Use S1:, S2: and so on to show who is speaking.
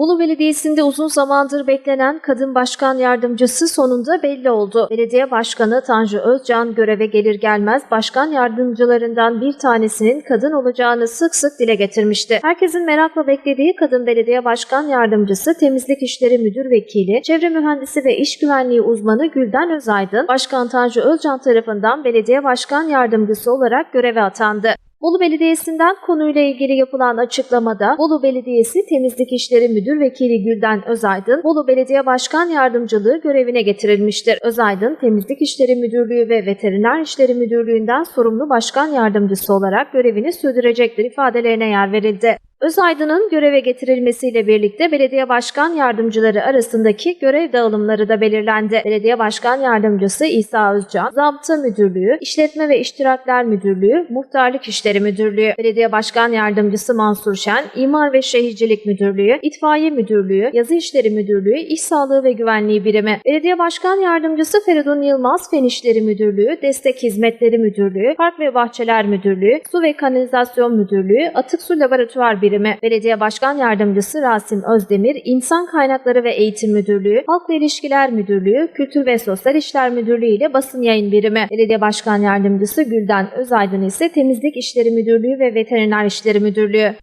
S1: Bolu Belediyesi'nde uzun zamandır beklenen kadın başkan yardımcısı sonunda belli oldu. Belediye Başkanı Tanju Özcan göreve gelir gelmez başkan yardımcılarından bir tanesinin kadın olacağını sık sık dile getirmişti. Herkesin merakla beklediği kadın belediye başkan yardımcısı Temizlik İşleri Müdür Vekili, Çevre Mühendisi ve İş Güvenliği uzmanı Gülden Özaydın, Başkan Tanju Özcan tarafından belediye başkan yardımcısı olarak göreve atandı. Bolu Belediyesi'nden konuyla ilgili yapılan açıklamada Bolu Belediyesi Temizlik İşleri Müdür Vekili Gülden Özaydın, Bolu Belediye Başkan Yardımcılığı görevine getirilmiştir. Özaydın, Temizlik İşleri Müdürlüğü ve Veteriner İşleri Müdürlüğü'nden sorumlu başkan yardımcısı olarak görevini sürdürecektir ifadelerine yer verildi. Özaydın'ın göreve getirilmesiyle birlikte belediye başkan yardımcıları arasındaki görev dağılımları da belirlendi. Belediye başkan yardımcısı İsa Özcan, Zabıta Müdürlüğü, İşletme ve İştirakler Müdürlüğü, Muhtarlık İşleri Müdürlüğü, Belediye Başkan Yardımcısı Mansur Şen, İmar ve Şehircilik Müdürlüğü, İtfaiye Müdürlüğü, Yazı İşleri Müdürlüğü, İş Sağlığı ve Güvenliği Birimi, Belediye Başkan Yardımcısı Feridun Yılmaz, Fen İşleri Müdürlüğü, Destek Hizmetleri Müdürlüğü, Park ve Bahçeler Müdürlüğü, Su ve Kanalizasyon Müdürlüğü, Atık Su Laboratuvar Birimi, Belediye Başkan Yardımcısı Rasim Özdemir, İnsan Kaynakları ve Eğitim Müdürlüğü, Halkla İlişkiler Müdürlüğü, Kültür ve Sosyal İşler Müdürlüğü ile Basın Yayın Birimi, Belediye Başkan Yardımcısı Gülden Özaydın ise Temizlik İşleri Müdürlüğü ve Veteriner İşleri Müdürlüğü.